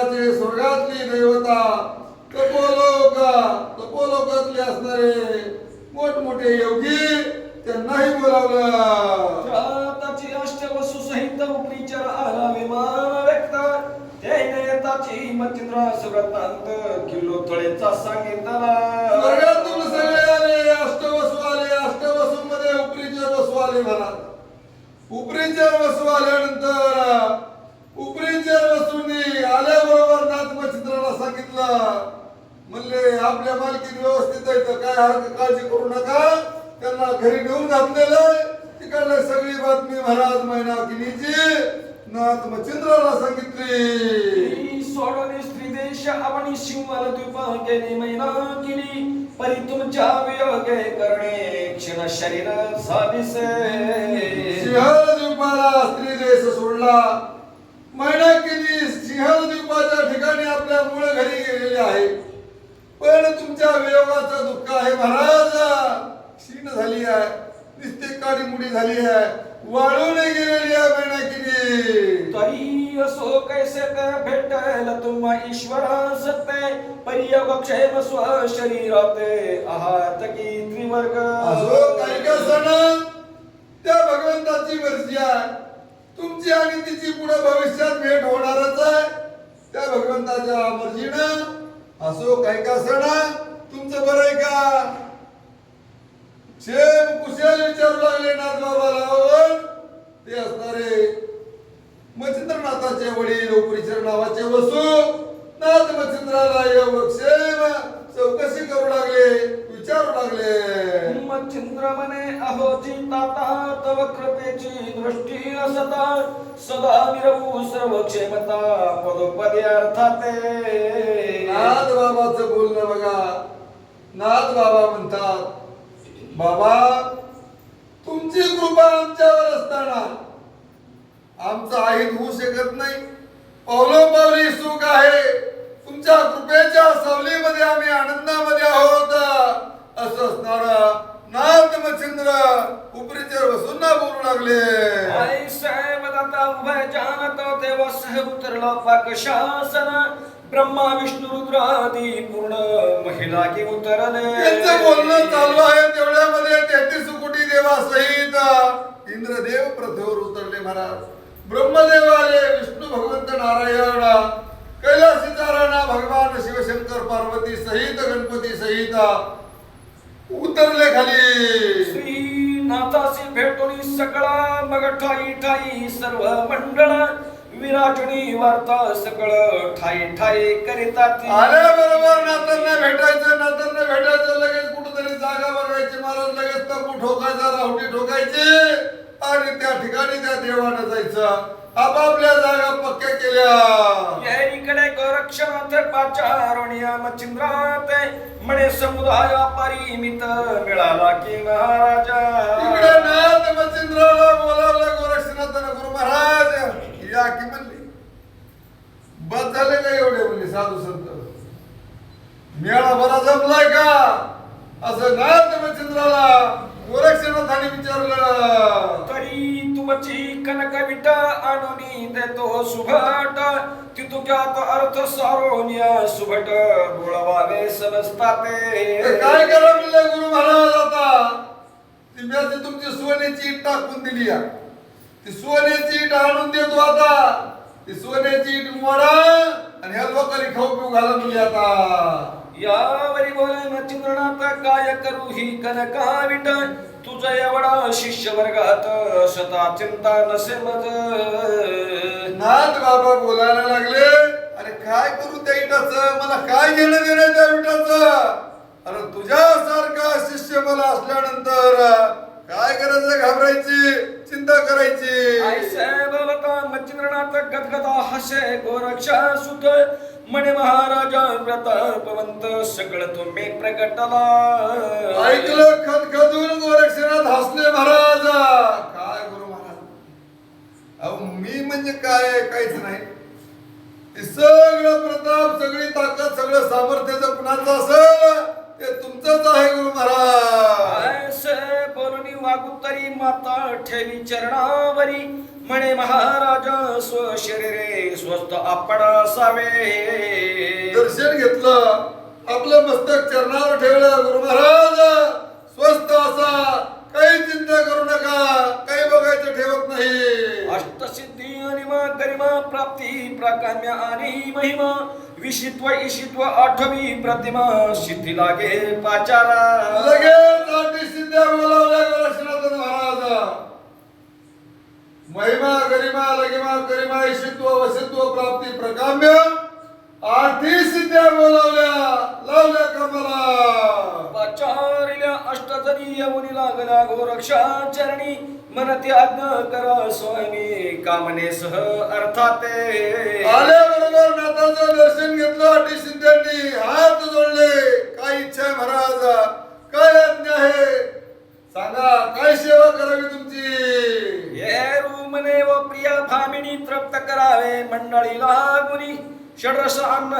देवाचे स्वर्गातली देवता तपोलोक तपोलोकातले असणारे मोठमोठे योगी त्यांनाही बोलावलं. त्याची अष्टवसु सहित उपरिचर आला विमान व्यक्त. त्याने त्याची मचिंद्र सुरतांत किल्लो तळेचा सांगितला. स्वर्गातून सगळे आले अष्टवसू आले अष्टवसू मध्ये उपरीचर वसू आले म्हणा. उपरीचर वसू आल्यानंतर उपरीचर वसूंनी आल्याबरोबर नाथ मच्छिंद्राला सांगितलं म्हणले आपल्या मालकीत व्यवस्थित आहे तर काय हरकत काळजी करू नका. त्यांना घरी नेऊन घातलेलं तिकडले सगळी बातमी महाराज सांगितली. स्त्री देश आपण केली परी तुमच्या वियोगे करणे क्षण शरीर साधिसे. सिंहल द्वीपाला स्त्री देश सोडला. सिंहल द्वीपाच्या ठिकाणी आपल्या मूळ घरी गेलेले आहे. पण तुमच्या वियोगाचं दुःख आहे महाराज. क्षीण झाली आहे. निस्ते काडी मुडी झाली आहे. वाळून गेलेली आहे मैनाकिनी तरी असो कैसे भेटेल तुम्हा ईश्वर सत्य परियोग क्षेम स्व शरीराते आहात की त्रिवर्ग? असो काही का सण त्या भगवंताची मर्जी आहे. तुमची आणि तिची पुढे भविष्यात भेट होणारच आहे. त्या भगवंताच्या असो काही का सण तुमचं बरं आहे का? शेम कुशल विचारू लागले नाथ बाबाला "अहो, ते असणारे मच्छिंद्रनाथाचे वडील उपरीचर नावाचे वसू. नाथ मच्छिंद्राला योगक्षेम चौकशी करू लागले विचारू लागले. मच्छिंद्र म्हणे अहो चिंताता तव कृपेची दृष्टी असता. सदा विरवू सर्व क्षेमता पदोपदी अर्थाते. नाथ बाबाचं बोलणं बघा. नाथ बाबा म्हणतात बाबा तुमची कृपा आमच्यावर असताना आमचं आहित होऊ शकत नाही. पावलोपावली सुख आहे. तुमच्या कृपेच्या सावलीमध्ये आम्ही आनंदामध्ये आहोत. असं असणार नाथ मच्छिंद्र उपरीचेर बसून ना बोलू लागले. आई साहेब आता उभय जानत तेव्हा सह उतरला पाक शासन. ब्रह्मा विष्णू रुद्र आदी पूर्ण महिला की उतरले. त्यांचं बोलणं चालू आहे. तेवढ्यामध्ये तेहतीस कोटी देवा सहित इंद्रदेव पृथ्वीवर उतरले महाराज. ब्रह्मदेव आले विष्णू भगवंत नारायण कैलासीचा राणा भगवान शिवशंकर पार्वती सहित गणपती सहित उतरले खाली. श्री नाथासी भेटून सगळा मग ठाई ठाई सर्व मंडळ विराजणी वार्ता सकळ ठाई ठाई करीतात. आल्याबरोबर नातांना भेटायचं नातांना भेटायचं लगेच कुठेतरी जागा बघायची महाराज लगेच तंबू ठोकायचा रावटी ठोकायची आणि त्या ठिकाणी त्या देवानं जायचं. आपापल्या जागा पक्क्या केल्या. इकडे गोरक्षनाथ पाचारणिया मच्छिंद्रात. म्हणे समुदाय परिमित मिळाला की महाराजा नाथ मच्छिंद्राला बोलावलं गोरक्षनाथानं गुरु महाराज या की म्हणली बस झाले का एवढे म्हणले साधू संत मेळा बरा जमलाय का? असं गोरक्षनाथाने विचारलं. तरी तुमची कनक विट आणून देतो सुभट. तितुक्यात अर्थ सारोनिया सुभट बोळवावे समजताते. तर काय करा म्हणले गुरु महाराज आता? ती मी तुमची सोन्याची ईट टाकून दिली आहे. ती सोन्याची ईट आणून देतो आता. ती सोन्याची ईट मोडा आणि ह्या लोकांनी खाऊ पिऊ घाला म्हणजे आता. यावरी बोले मच्छिंद्रनाथ काय करू ही कनका विट तुझा एवढा शिष्य वर्गात सता चिंता नसे मज नाथ बाबा बोलायला लागले अरे काय करू त्या इटाचं? मला काय घेणं देणं त्या इटाचं? अरे तुझ्यासारखा शिष्य मला असल्यानंतर काय करायचं घाबरायची? चिंता करायची. ऐसे बोलता मच्छिंद्रनाथ गदगदा हसे गोरक्षा सुत म्हणे महाराजा प्रतापवंत सगळं तुम्ही प्रगटला. ऐकलं खदखदून गोरक्षनाथ हसले महाराज. काय गुरु महाराज? अहो मी म्हणजे काय? काहीच नाही. सगळं प्रताप सगळी ताकद सगळं सामर्थ्य जर कुणाचं असेल? ते तुमचंच आहे गुरु महाराज. ऐसे बोलणी वागुतरी माता ठेवी चरणावरी. म्हणे महाराजा स्व शरीरे स्वस्त आपण असावे. दर्शन घेतलं. आपलं मस्तक चरणावर ठेवलं. गुरु महाराज स्वस्त असा. काही चिंता करू नका. काही बघायचं ठेवत नाही. अष्टसिद्धी अनिमा गरिमा प्राप्ती प्राकाम्य आणि महिमा विशित्व ईशित्व आठवी प्रतिमा सिद्धी लागे पाचारा. लगेच आठी सिद्ध्या बोलावल्या गोरक्षनाथ महाराज महिमा गरिमा लगिमा गरिमा ईशित्व वसित्व प्राप्ती प्रकाम्य आठी सिद्ध्या बोलावल्या लावल्या कमला. पाचारिल्या अष्टजनी येऊनी लागला गोरक्षा चरणी मनते आज्ञा करा स्वामी कामनेसह अर्थाते. आल्याबरोबर नाथाचं दर्शन घेतलं आठी सिद्ध्यांनी हात जोडले. काय इच्छा आहे महाराज? मंडळीला गुणी षडरस अन्न